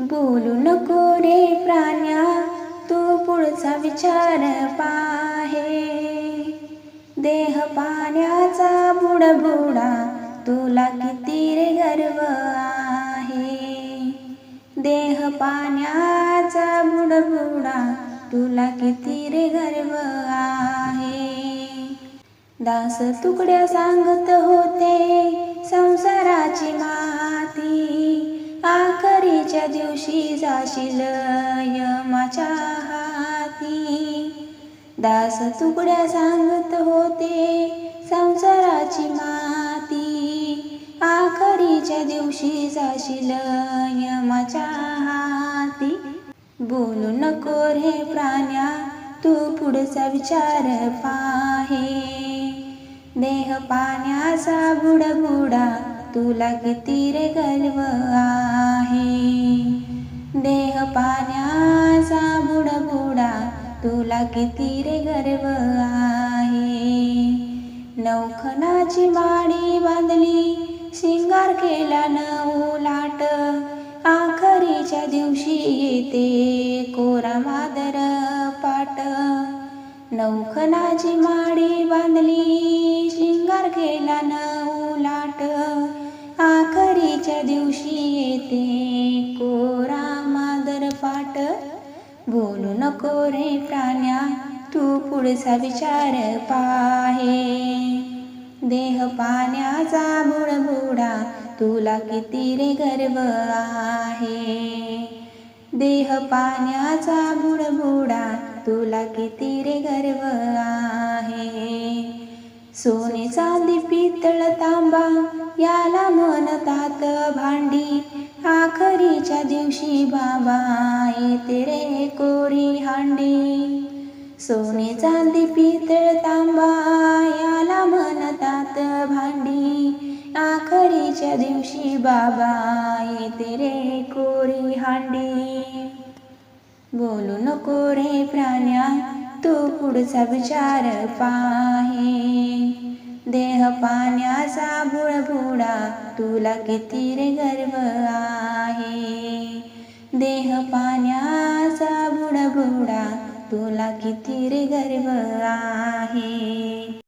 बोलू नको रे प्राण्या तू पुढचा विचार पाहे. देह पाण्याचा बुडबुडा तुला किती रे गर्व आहे. देह पाण्याचा बुडबुडा तुला किती रे गर्व आहे. दास तुकड्या सांगत होते संसाराची मा आखरीच्या दिवशी जाशील यमाच्या हाती. दास तुकड्या सांगत होते संसाराची माती. आखरीच्या दिवशी जाशील यमाच्या हाती. बोलू नको रे प्राण्या तू पुढचा विचार पाहे. देह पाण्याचा बुडबुडा तुला किती रे गर्व आहे. तुला किती रे गर्व आहे. नौखनाची माडी बांधली शिंगार केला नऊ लाट. आखरीच्या दिवशी येते कोरा मादर पाट. नौखनाची माडी बांधली शिंगार केला नऊ लाट. आखरीच्या दिवशी येते कोरा मादर पाट. बोलू नको रे प्राण्या तू पुढचा विचार पाहे. देह पाण्याचा बुडबुडा तुला किती रे गर्व आहे. देह पाण्याचा बुडबुडा तुला किती रे गर्व आहे. सोने चांदी पितळ तांबा याला म्हणतात भांडी. दिवाळीच्या दिवशी बाबा येते रे कोरी हांडी. सोने चांदी पितळ तांबा याला म्हणतात भांडी. आखरीच्या दिवशी बाबा येते रे कोरी हांडी. बोलू नको रे प्राण्या तू पुढचा विचार पाहे. देह पाण्या असा बुडबुडा तुला किती रे गर्व आहे? देह पाण्याचा बुडबुडा तुला किती रे गर्व आहे?